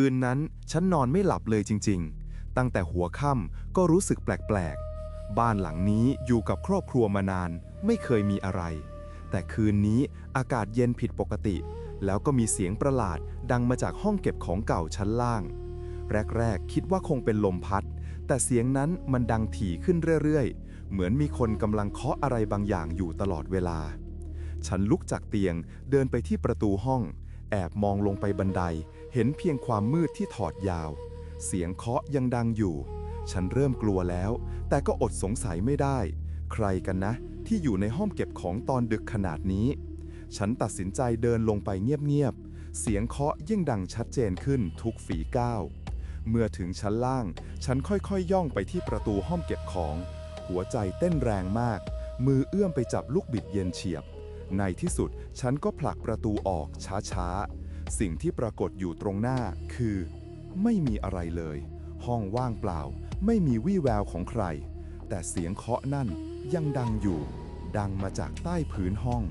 คืนนั้นฉันนอนไม่หลับเลยจริงๆ ตั้งแต่หัวค่ำก็รู้สึกแปลกๆ บ้านหลังนี้อยู่กับครอบครัวมานาน ไม่เคยมีอะไร แต่คืนนี้อากาศเย็นผิดปกติ แล้วก็มีเสียงประหลาดดังมาจากห้องเก็บของเก่าชั้นล่าง แรกๆ คิดว่าคงเป็นลมพัด แต่เสียงนั้นมันดังถี่ขึ้นเรื่อยๆ เหมือนมีคนกำลังเคาะอะไรบางอย่างอยู่ตลอดเวลา ฉันลุกจากเตียงเดินไปที่ประตูห้อง แอบมองลงไปบันได เห็นเพียงความมืดที่ถอดยาว เสียงเคาะยังดังอยู่ ฉันเริ่มกลัวแล้ว แต่ก็อดสงสัยไม่ได้ ใครกันนะ ที่อยู่ในห้องเก็บของตอนดึกขนาดนี้ ฉันตัดสินใจเดินลงไปเงียบๆ เสียงเคาะยิ่งดังชัดเจนขึ้นทุกฝีก้าวเมื่อถึงชั้นล่าง ฉันค่อยๆย่องไปที่ประตูห้องเก็บของ หัวใจเต้นแรงมาก มือเอื้อมไปจับลูกบิดเย็นเฉียบ ในที่สุดฉันก็ผลักประตูออกช้าๆ สิ่งที่ปรากฏอยู่ตรงหน้าคือ ไม่มีอะไรเลย ห้องว่างเปล่า ไม่มีวี่แววของใคร แต่เสียงเคาะนั่นยังดังอยู่ ดังมาจากใต้พื้นห้อง